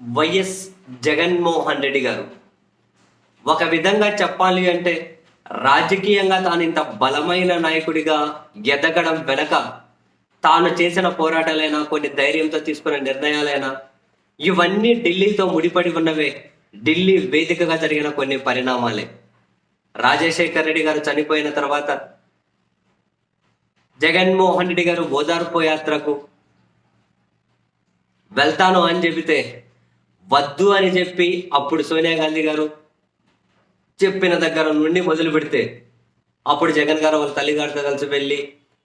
YS Jaganmohan Reddy గారు. ఒక విధంగా చెప్పాలి అంటే రాజకీయంగా తాను ఇంత బలమైన నాయకుడిగా ఎదగడం వెనక తాను చేసిన పోరాటాలైనా కొన్ని ధైర్యంతో తీసుకున్న నిర్ణయాలైనా ఇవన్నీ ఢిల్లీతో ముడిపడి ఉన్నవే. ఢిల్లీ వేదికగా జరిగిన కొన్ని పరిణామాలే. రాజశేఖర్ రెడ్డి గారు చనిపోయిన తర్వాత జగన్మోహన్ రెడ్డి గారు ఓదార్పు యాత్రకు వెళ్తాను అని చెబితే వద్దు అని చెప్పి అప్పుడు సోనియా గాంధీ గారు చెప్పిన దగ్గర నుండి మొదలు పెడితే అప్పుడు జగన్ గారు వాళ్ళ తల్లిగారితో కలిసి వెళ్ళి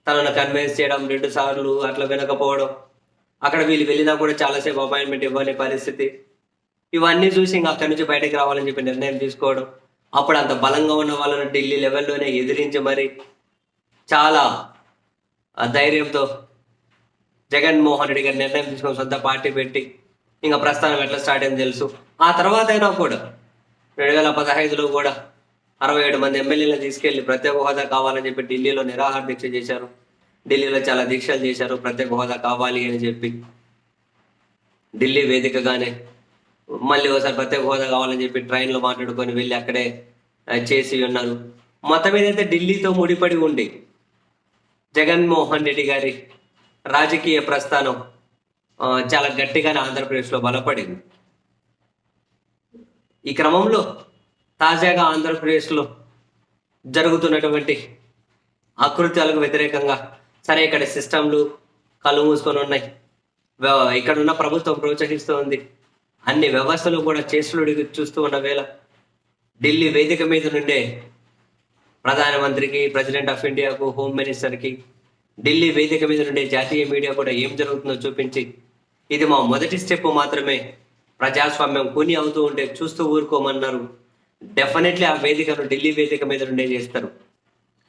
తనను కన్విన్స్ చేయడం రెండు సార్లు అట్లా వినకపోవడం. అక్కడ వీళ్ళు వెళ్ళినా కూడా చాలాసేపు అపాయింట్మెంట్ ఇవ్వని పరిస్థితి. ఇవన్నీ చూసి ఇంకా అక్కడి నుంచి బయటకు రావాలని చెప్పి నిర్ణయం తీసుకోవడం. అప్పుడు అంత బలంగా ఉన్న వాళ్ళని ఢిల్లీ లెవెల్లోనే ఎదిరించి మరి చాలా ధైర్యంతో జగన్మోహన్ రెడ్డి గారు నిర్ణయం తీసుకొని సొంత పార్టీ పెట్టి ఇంకా ప్రస్థానం ఎట్లా స్టార్ట్ అయింది తెలుసు. ఆ తర్వాత అయినా కూడా రెండు వేల పదహైదులో కూడా అరవై ఏడు మంది ఎమ్మెల్యేలను తీసుకెళ్ళి ప్రత్యేక హోదా కావాలని చెప్పి ఢిల్లీలో నిరాహార దీక్ష చేశారు. ఢిల్లీలో చాలా దీక్షలు చేశారు. ప్రత్యేక హోదా కావాలి అని చెప్పి ఢిల్లీ వేదికగానే మళ్ళీ ఒకసారి ప్రత్యేక హోదా కావాలని చెప్పి ట్రైన్లో మాట్లాడుకొని వెళ్ళి అక్కడే చేసి ఉన్నారు. మొత్తం ఏదైతే ఢిల్లీతో ముడిపడి ఉండి జగన్మోహన్ రెడ్డి గారి రాజకీయ ప్రస్థానం చాలా గట్టిగానే ఆంధ్రప్రదేశ్లో బలపడింది. ఈ క్రమంలో తాజాగా ఆంధ్రప్రదేశ్లో జరుగుతున్నటువంటి అకృత్యాలకు వ్యతిరేకంగా సరే ఇక్కడ సిస్టంలు కళ్ళు మూసుకొని ఉన్నాయి. ఇక్కడ ఉన్న ప్రభుత్వం ప్రోత్సహిస్తూ ఉంది. అన్ని వ్యవస్థలు కూడా చేసులుడి చూస్తూ ఉన్న వేళ ఢిల్లీ వేదిక మీద నుండే ప్రధానమంత్రికి ప్రెసిడెంట్ ఆఫ్ ఇండియాకు హోమ్ మినిస్టర్కి ఢిల్లీ వేదిక మీద నుండే జాతీయ మీడియా కూడా ఏం జరుగుతుందో చూపించి ఇది మా మొదటి స్టెప్ మాత్రమే. ప్రజాస్వామ్యం కొని అవుతూ ఉంటే చూస్తూ ఊరుకోమన్నారు. డెఫినెట్లీ ఆ వేదికను ఢిల్లీ వేదిక మీద నుండే చేస్తారు.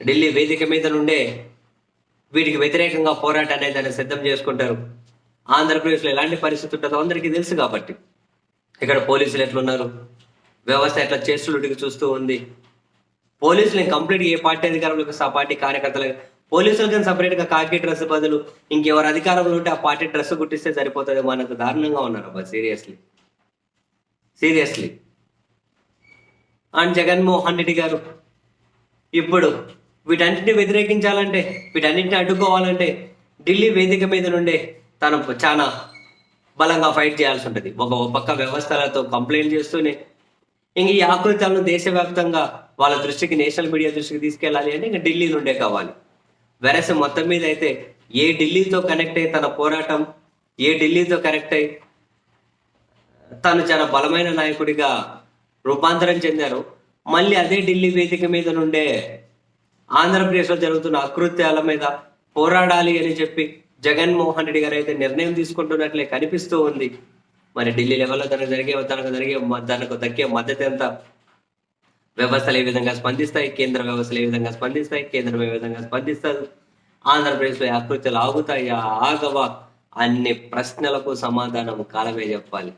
ఢిల్లీ వేదిక మీద నుండే వీటికి వ్యతిరేకంగా పోరాటాన్ని దాన్ని సిద్ధం చేసుకుంటారు. ఆంధ్రప్రదేశ్లో ఎలాంటి పరిస్థితి ఉంటుందో అందరికీ తెలుసు కాబట్టి. ఇక్కడ పోలీసులు ఎట్లున్నారు? వ్యవస్థ ఎట్లా చేస్తులుడికి చూస్తూ ఉంది? పోలీసులు కంప్లీట్ ఏ పార్టీ అధికారులకు ఆ పార్టీ కార్యకర్తలు పోలీసులు కానీ సపరేట్గా కాకి డ్రెస్ బదులు ఇంకెవరు అధికారంలో ఉంటే ఆ పార్టీ డ్రెస్ కుట్టిస్తే సరిపోతుంది. మనకు దారుణంగా ఉన్నారు అబ్బా seriously seriously and Jaganmohan Reddy garu ఇప్పుడు వీటన్నిటిని వ్యతిరేకించాలంటే వీటన్నిటిని అడ్డుకోవాలంటే ఢిల్లీ వేదిక మీద నుండే తను చాలా బలంగా ఫైట్ చేయాల్సి ఉంటుంది. ఒక ఒక పక్క వ్యవస్థలతో కంప్లైంట్ చేస్తూనే ఇంక ఈ ఆకృతాలను దేశవ్యాప్తంగా వాళ్ళ దృష్టికి నేషనల్ మీడియా దృష్టికి తీసుకెళ్ళాలి అంటే ఇంకా ఢిల్లీ నుండే కావాలి. వెరస మొత్తం మీద అయితే ఏ ఢిల్లీతో కనెక్ట్ అయ్యి తన పోరాటం ఏ ఢిల్లీతో కనెక్ట్ అయ్యి తను చాలా బలమైన నాయకుడిగా రూపాంతరం చెందారు. మళ్ళీ అదే ఢిల్లీ వేదిక మీద నుండే ఆంధ్రప్రదేశ్లో జరుగుతున్న అకృత్యాల మీద పోరాడాలి అని చెప్పి జగన్మోహన్ రెడ్డి గారు అయితే నిర్ణయం తీసుకుంటున్నట్లే కనిపిస్తూ ఉంది. మరి ఢిల్లీ లెవెల్లో తనకు జరిగే తనకు జరిగే తనకు దక్కే మద్దతు ఎంత? వ్యవస్థలు ఏ విధంగా స్పందిస్తాయి? కేంద్ర వ్యవస్థలు ఏ విధంగా స్పందిస్తాయి? కేంద్రం ఏ విధంగా స్పందిస్తారు? ఆంధ్రప్రదేశ్లో ఆకృతులు అకృత్యాలు ఆగుతాయా? ఆగవా? అన్ని ప్రశ్నలకు సమాధానం కాలమే చెప్పాలి.